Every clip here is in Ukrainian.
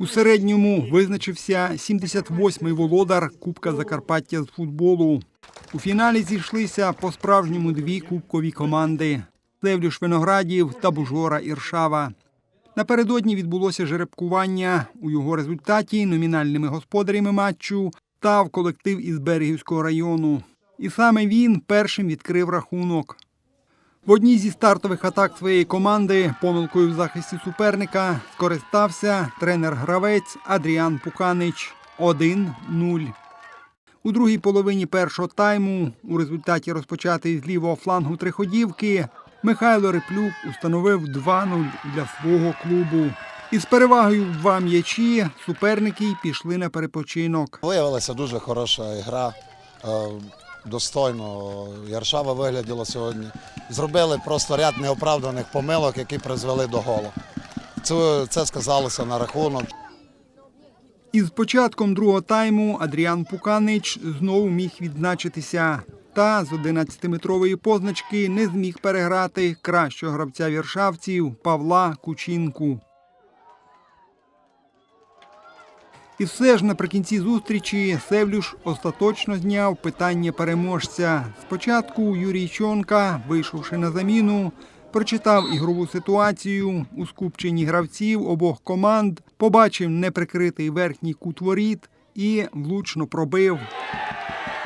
У середньому визначився 78-й володар Кубка Закарпаття з футболу. У фіналі зійшлися по-справжньому дві кубкові команди Севлюш Виноградів та Бужора Іршава. Напередодні відбулося жеребкування. У його результаті номінальними господарями матчу став колектив із Берегівського району. І саме він першим відкрив рахунок. В одній зі стартових атак своєї команди помилкою в захисті суперника скористався тренер-гравець Адріан Пуканич 1-0. У другій половині першого тайму, у результаті розпочатої з лівого флангу триходівки, Михайло Реплюк установив 2-0 для свого клубу. Із перевагою в два м'ячі суперники пішли на перепочинок. Виявилася дуже хороша гра. Достойно Яршава вигляділа сьогодні. Зробили просто ряд неоправданих помилок, які призвели до голу. Це, сказалося на рахунок. Із початком другого тайму Адріан Пуканич знову міг відзначитися. Та з 11-метрової позначки не зміг переграти кращого гравця віршавців Павла Кучінку. І все ж наприкінці зустрічі Севлюш остаточно зняв питання переможця. Спочатку Юрій Чонка, вийшовши на заміну, прочитав ігрову ситуацію у скупченні гравців обох команд, побачив неприкритий верхній кут воріт і влучно пробив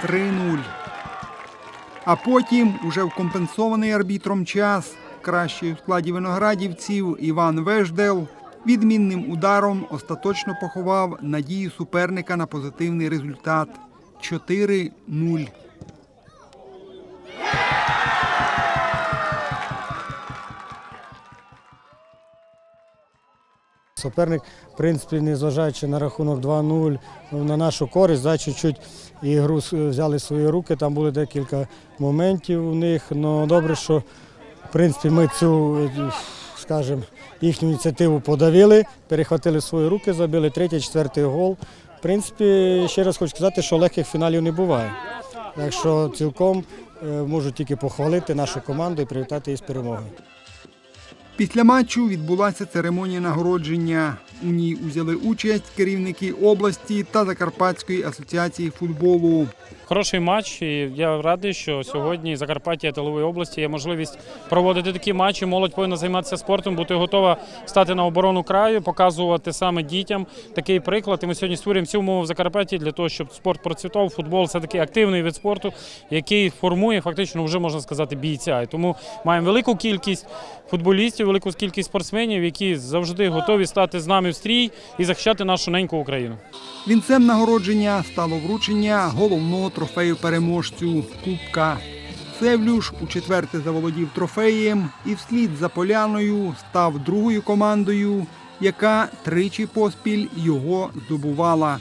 3-0. А потім, уже в компенсований арбітром час, кращий у складі виноградівців Іван Веждел відмінним ударом остаточно поховав надії суперника на позитивний результат 4-0. Суперник, в принципі, незважаючи на рахунок 2-0, ну, на нашу користь, да, чуть-чуть ігру с- взяли в свої руки. Там були декілька моментів у них. Ну добре, що в принципі ми цю, скажімо, їхню ініціативу подавили, перехватили свої руки, забили третій, четвертий гол. В принципі, ще раз хочу сказати, що легких фіналів не буває. Так що цілком е, можу тільки похвалити нашу команду і привітати її з перемогою. Після матчу відбулася церемонія нагородження. У ній узяли участь керівники області та Закарпатської асоціації футболу. Хороший матч. І я радий, що сьогодні Закарпаття тилової області є можливість проводити такі матчі. Молодь повинна займатися спортом, бути готова стати на оборону краю, показувати саме дітям такий приклад. І ми сьогодні створюємо всі умови в Закарпатті для того, щоб спорт процвітав. Футбол це такий активний вид спорту, який формує фактично вже можна сказати бійця. І тому маємо велику кількість футболістів, велику кількість спортсменів, які завжди готові стати з нами в стрій і захищати нашу неньку Україну. Вінцем нагородження стало вручення головного трофею переможцю Кубка. Севлюш у четверте заволодів трофеєм і вслід за поляною став другою командою, яка тричі поспіль його здобувала.